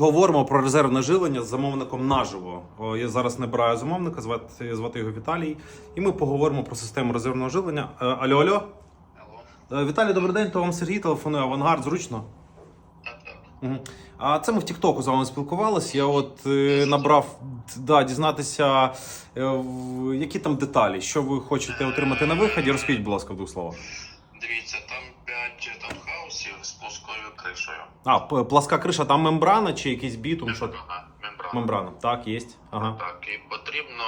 Говоримо про резервне жилення з замовником наживо. Я зараз набираю замовника, звати, звати його Віталій, і ми поговоримо про систему резервного жилення. Е, Алло, алло. Алло, Е, Віталій, добрий день. То вам Сергій телефонує. Авангард, зручно. так, так. А це ми в Тіктоку з вами спілкувалися. Я от е, набрав да, дізнатися, які там деталі, що ви хочете отримати на виході. Розкажіть, будь ласка, в двох словах. Дивіться, там 5 таунхаусів з плоскою кришею. А, пласка криша, там мембрана чи якийсь бітум? Що? Мембрана. Мембрана. Так, є. Ага. Так, і потрібно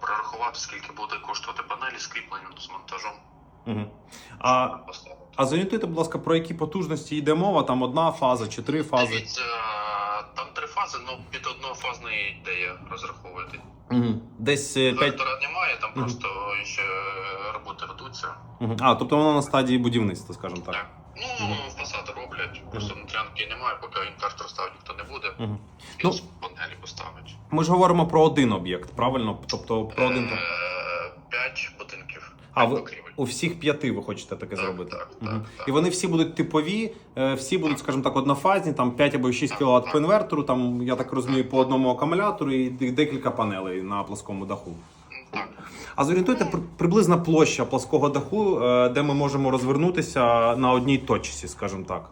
прорахувати, скільки буде коштувати панелі з кріпленням з монтажом. Угу. А, а зорієнтуйте, будь лааска, про які потужності йде мова? Там одна фаза чи три фази? Дивіться, там три фази, але під однофазний ідея розраховувати. Угу. Десь 5. Вектора немає, там Мгм. просто ще роботи ведуться. Угу. А, тобто воно на стадії будівництва, скажімо так. Так. Ну, Мгм. фасади роблять, просто внутрянки немає, поки інвертор ставить ніхто не буде. Угу. І Ну. панелі поставить. Ми ж говоримо про один об'єкт, правильно? Тобто про один. Е, П'ять будинків. А ви у всіх п'яти ви хочете таке Так, зробити? так, Мгм. так, так. І вони всі будуть типові, е, всі будуть, скажімо так, однофазні, там 5 або 6 Так, кВт по інвертору, там, я так розумію, по одному акумулятору і декілька панелей на плоскому даху. Так. А зорієнтуйте при- приблизна площа плоского даху, е, де ми можемо розвернутися на одній точці, скажімо так.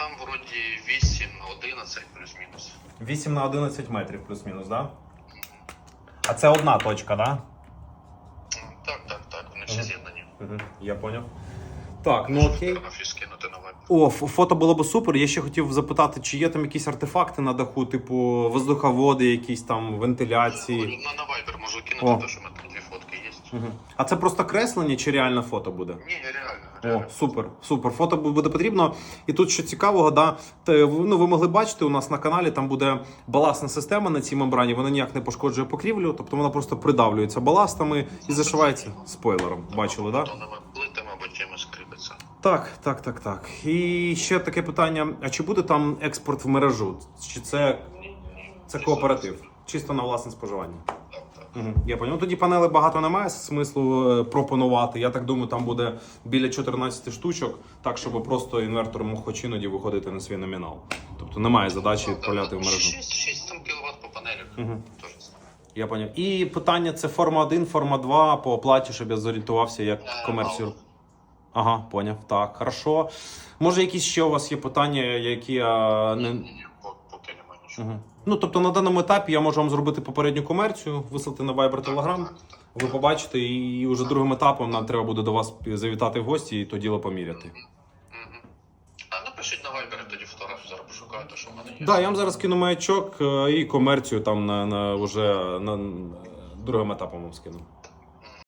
Там вроді 8 на 11 плюс-мінус. 8 на 11 метрів плюс-мінус, так? Да? А це одна точка, так? Да? Так, так, так, вони всі з'єднані. Угу. Я поняв. Так, ну окей. Скинути на веб. О, фото було б супер. Я ще хотів запитати, чи є там якісь артефакти на даху, типу воздуховоди, якісь там вентиляції. На, на Viber можу кинути, О. тому що в мене там дві фотки є. Угу. А це просто креслення чи реальне фото буде? Ні, реально. О, супер, супер. Фото буде потрібно. І тут що цікавого, да, ну, ви могли бачити, у нас на каналі там буде баласна система на цій мембрані. Вона ніяк не пошкоджує покрівлю, тобто вона просто придавлюється баластами і зашивається спойлером. Бачили, так? Да? Плитами або чимось кріпиться. Так, так, так, так. І ще таке питання: а чи буде там експорт в мережу? Чи це, це кооператив? Чисто на власне споживання? Угу. Я поняв. Ну, тоді панели багато немає смислу е, пропонувати. Я так думаю, там буде біля 14 штучок, так щоб просто інвертор мог хоч іноді виходити на свій номінал. Тобто немає задачі відправляти в мережу. 6, 6 там кВт по панелях. Знаю. Я поняв. І питання: це форма 1, форма 2 по оплаті, щоб я зорієнтувався, як Е, комерцію. мало. Ага, поняв. Так, хорошо. Може, якісь ще у вас є питання, які я не. ні, ні, по- поки немає нічого. Угу. Ну, тобто на даному етапі я можу вам зробити попередню комерцію, вислати на Viber Telegram. Ви побачите, і вже другим етапом нам треба буде до вас завітати в гості і то діло поміряти. А напишіть на Viber, тоді фотографію зараз пошукайте, що в мене є. Да, я вам зараз кину маячок е, і комерцію там на, на вже на, на другим етапом вам скину.